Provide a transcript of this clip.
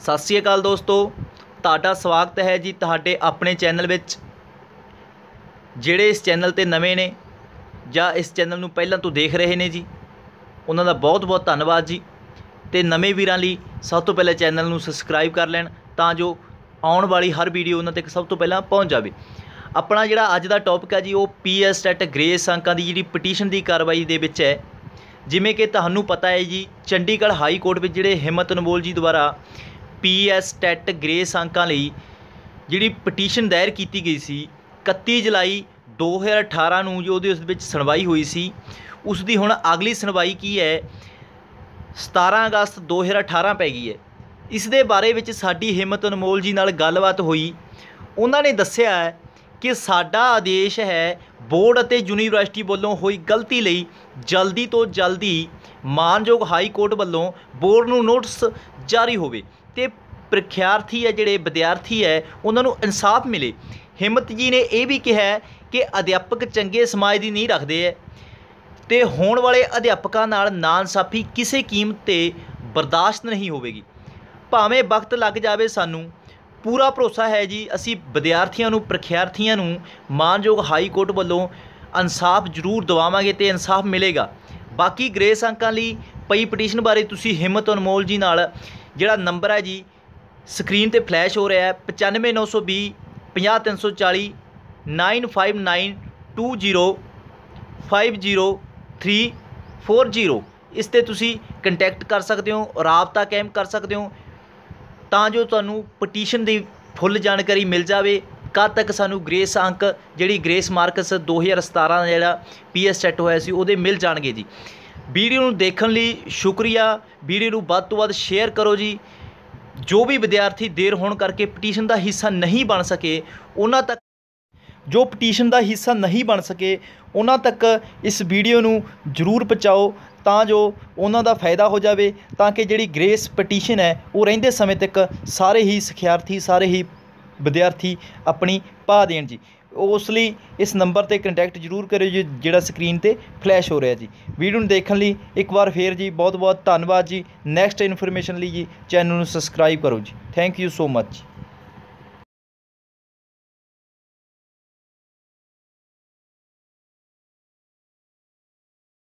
ਸਤਿ ਸ਼੍ਰੀ ਅਕਾਲ ਦੋਸਤੋ। ਤੁਹਾਡਾ ਸਵਾਗਤ ਹੈ ਜੀ ਤੁਹਾਡੇ ਆਪਣੇ ਚੈਨਲ ਵਿੱਚ। ਜਿਹੜੇ ਇਸ ਚੈਨਲ ਤੇ ਨਵੇਂ ਨੇ ਜਾਂ ਇਸ ਚੈਨਲ ਨੂੰ ਪਹਿਲਾਂ ਤੋਂ ਦੇਖ ਰਹੇ ਨੇ ਜੀ, ਉਹਨਾਂ ਦਾ ਬਹੁਤ ਬਹੁਤ ਧੰਨਵਾਦ ਜੀ। ਤੇ ਨਵੇਂ ਵੀਰਾਂ ਲਈ ਸਭ ਤੋਂ ਪਹਿਲਾਂ ਚੈਨਲ ਨੂੰ ਸਬਸਕ੍ਰਾਈਬ ਕਰ ਲੈਣ ਤਾਂ ਜੋ ਆਉਣ ਵਾਲੀ ਹਰ ਵੀਡੀਓ ਉਹਨਾਂ ਤੱਕ ਸਭ ਤੋਂ ਪਹਿਲਾਂ ਪਹੁੰਚ ਜਾਵੇ। ਆਪਣਾ ਜਿਹੜਾ ਅੱਜ ਦਾ ਟੌਪਿਕ ਹੈ ਜੀ, ਉਹ ਪੀਐਸ ਟੈਟ ਗ੍ਰੇਸ ਅੰਕਾਂ ਦੀ ਜਿਹੜੀ ਪਟੀਸ਼ਨ ਦੀ ਕਾਰਵਾਈ ਦੇ ਵਿੱਚ ਹੈ। ਜਿਵੇਂ ਕਿ ਤੁਹਾਨੂੰ ਪਤਾ ਹੈ ਜੀ, ਚੰਡੀਗੜ੍ਹ ਹਾਈ ਕੋਰਟ ਵਿੱਚ ਜਿਹੜੇ ਹਿੰਮਤ ਅਨਮੋਲ ਜੀ ਦੁਆਰਾ ਪੀਐਸ ਟੈਟ ਗ੍ਰੇਸ ਅੰਕਾਂ ਲਈ ਜਿਹੜੀ ਪਟੀਸ਼ਨ ਦਾਇਰ ਕੀਤੀ ਗਈ ਸੀ 31 ਜੁਲਾਈ 2018 ਨੂੰ ਜੋ ਉਹਦੇ ਉਸ ਵਿੱਚ ਸੁਣਵਾਈ ਹੋਈ ਸੀ, ਉਸ ਦੀ ਹੁਣ ਅਗਲੀ ਸੁਣਵਾਈ ਕੀ ਹੈ? 17 ਅਗਸਤ 2018 ਪੈ ਗਈ ਹੈ। ਇਸ ਦੇ ਬਾਰੇ ਵਿੱਚ ਸਾਡੀ ਹਿੰਮਤ ਅਨਮੋਲ ਜੀ ਨਾਲ ਗੱਲਬਾਤ ਹੋਈ। ਉਹਨਾਂ ਨੇ ਦੱਸਿਆ ਕਿ ਸਾਡਾ ਆਦੇਸ਼ ਹੈ, ਬੋਰਡ ਅਤੇ ਯੂਨੀਵਰਸਿਟੀ ਵੱਲੋਂ ਹੋਈ ਗਲਤੀ ਲਈ ਜਲਦੀ ਤੋਂ ਜਲਦੀ ਮਾਨਯੋਗ ਹਾਈ ਕੋਰਟ ਵੱਲੋਂ ਬੋਰਡ ਨੂੰ ਨੋਟਿਸ ਜਾਰੀ ਹੋਵੇ। ਤੇ ਪ੍ਰੀਖਿਆਰਥੀ ਹੈ, ਜਿਹੜੇ ਵਿਦਿਆਰਥੀ ਹੈ, ਉਹਨਾਂ ਨੂੰ ਇਨਸਾਫ ਮਿਲੇ। ਹਿੰਮਤ ਜੀ ਨੇ ਇਹ ਵੀ ਕਿਹਾ ਕਿ ਅਧਿਆਪਕ ਚੰਗੇ ਸਮਾਜ ਦੀ ਨੀਂਹ ਰੱਖਦੇ ਹੈ ਤੇ ਹੋਣ ਵਾਲੇ ਅਧਿਆਪਕਾਂ ਨਾਲ ਨਾਇਨਸਾਫੀ ਕਿਸੇ ਕੀਮਤ ਤੇ ਬਰਦਾਸ਼ਤ ਨਹੀਂ ਹੋਵੇਗੀ। ਭਾਵੇਂ ਵਕਤ ਲੱਗ ਜਾਵੇ ਸਾਨੂੰ, ਪੂਰਾ ਭਰੋਸਾ ਹੈ ਜੀ, ਅਸੀਂ ਵਿਦਿਆਰਥੀਆਂ ਨੂੰ, ਪ੍ਰਖਿਆਰਥੀਆਂ ਨੂੰ ਮਾਨਯੋਗ ਹਾਈ ਕੋਰਟ ਵੱਲੋਂ ਇਨਸਾਫ ਜ਼ਰੂਰ ਦਿਵਾਵਾਂਗੇ ਤੇ ਇਨਸਾਫ ਮਿਲੇਗਾ। ਬਾਕੀ ਗ੍ਰੇਸ ਅੰਕਾਂ ਲਈ ਪਈ ਪਟੀਸ਼ਨ ਬਾਰੇ ਤੁਸੀਂ ਹਿੰਮਤ ਅਨਮੋਲ ਜੀ ਨਾਲ ਜਿਹੜਾ ਨੰਬਰ ਹੈ ਜੀ ਸਕਰੀਨ ਤੇ ਫਲੈਸ਼ ਹੋ ਰਿਹਾ ਹੈ 95920 50340 9592050340 ਇਸ ਤੇ ਤੁਸੀਂ ਕੰਟੈਕਟ ਕਰ ਸਕਦੇ ਹੋ ਰਾਬਤਾ ਕਾਇਮ ਕਰ ਸਕਦੇ ਹੋ ਤਾਂ ਜੋ ਤੁਹਾਨੂੰ ਪਟੀਸ਼ਨ ਦੀ ਫੁੱਲ ਜਾਣਕਾਰੀ ਮਿਲ ਜਾਵੇ ਕਦ ਤੱਕ ਸਾਨੂੰ ਗ੍ਰੇਸ ਅੰਕ ਜਿਹੜੀ ਗ੍ਰੇਸ ਮਾਰਕਸ 2017 ਦਾ ਜਿਹੜਾ ਪੀਐਸ ਸੈੱਟ ਹੋਇਆ ਸੀ ਉਹਦੇ ਮਿਲ ਜਾਣਗੇ ਜੀ ਵੀਡੀਓ ਨੂੰ ਦੇਖਣ ਲਈ ਸ਼ੁਕਰੀਆ। ਵੀਡੀਓ ਨੂੰ ਵੱਧ ਤੋਂ ਵੱਧ ਸ਼ੇਅਰ ਕਰੋ ਜੀ। ਜੋ ਵੀ ਵਿਦਿਆਰਥੀ ਦੇਰ ਹੋਣ ਕਰਕੇ ਪਟੀਸ਼ਨ ਦਾ ਹਿੱਸਾ ਨਹੀਂ ਬਣ ਸਕੇ, ਉਹਨਾਂ ਤੱਕ ਜੋ ਪਟੀਸ਼ਨ ਦਾ ਹਿੱਸਾ ਨਹੀਂ ਬਣ ਸਕੇ, ਉਹਨਾਂ ਤੱਕ ਇਸ ਵੀਡੀਓ ਨੂੰ ਜ਼ਰੂਰ ਪਹੁੰਚਾਓ ਤਾਂ ਜੋ ਉਹਨਾਂ ਦਾ ਫਾਇਦਾ ਹੋ ਜਾਵੇ, ਤਾਂ ਕਿ ਜਿਹੜੀ ਗ੍ਰੇਸ ਪਟੀਸ਼ਨ ਹੈ, ਉਹ ਰਹਿੰਦੇ ਸਮੇਂ ਤੱਕ ਸਾਰੇ ਹੀ ਸਿਖਿਆਰਥੀ, ਸਾਰੇ ਹੀ ਵਿਦਿਆਰਥੀ ਆਪਣੀ ਪਾ ਦੇਣ ਜੀ। ਉਸ ਲਈ ਇਸ ਨੰਬਰ ਤੇ ਕੰਟੈਕਟ ਜ਼ਰੂਰ ਕਰਿਓ ਜੀ, ਜਿਹੜਾ ਸਕਰੀਨ ਤੇ ਫਲੈਸ਼ ਹੋ ਰਿਹਾ ਜੀ। ਵੀਡੀਓ ਨੂੰ ਦੇਖਣ ਲਈ ਇੱਕ ਵਾਰ ਫੇਰ ਜੀ ਬਹੁਤ ਬਹੁਤ ਧੰਨਵਾਦ ਜੀ। ਨੈਕਸਟ ਇਨਫੋਰਮੇਸ਼ਨ ਲਈ ਜੀ ਚੈਨਲ ਨੂੰ ਸਬਸਕ੍ਰਾਈਬ ਕਰੋ ਜੀ। Thank you so much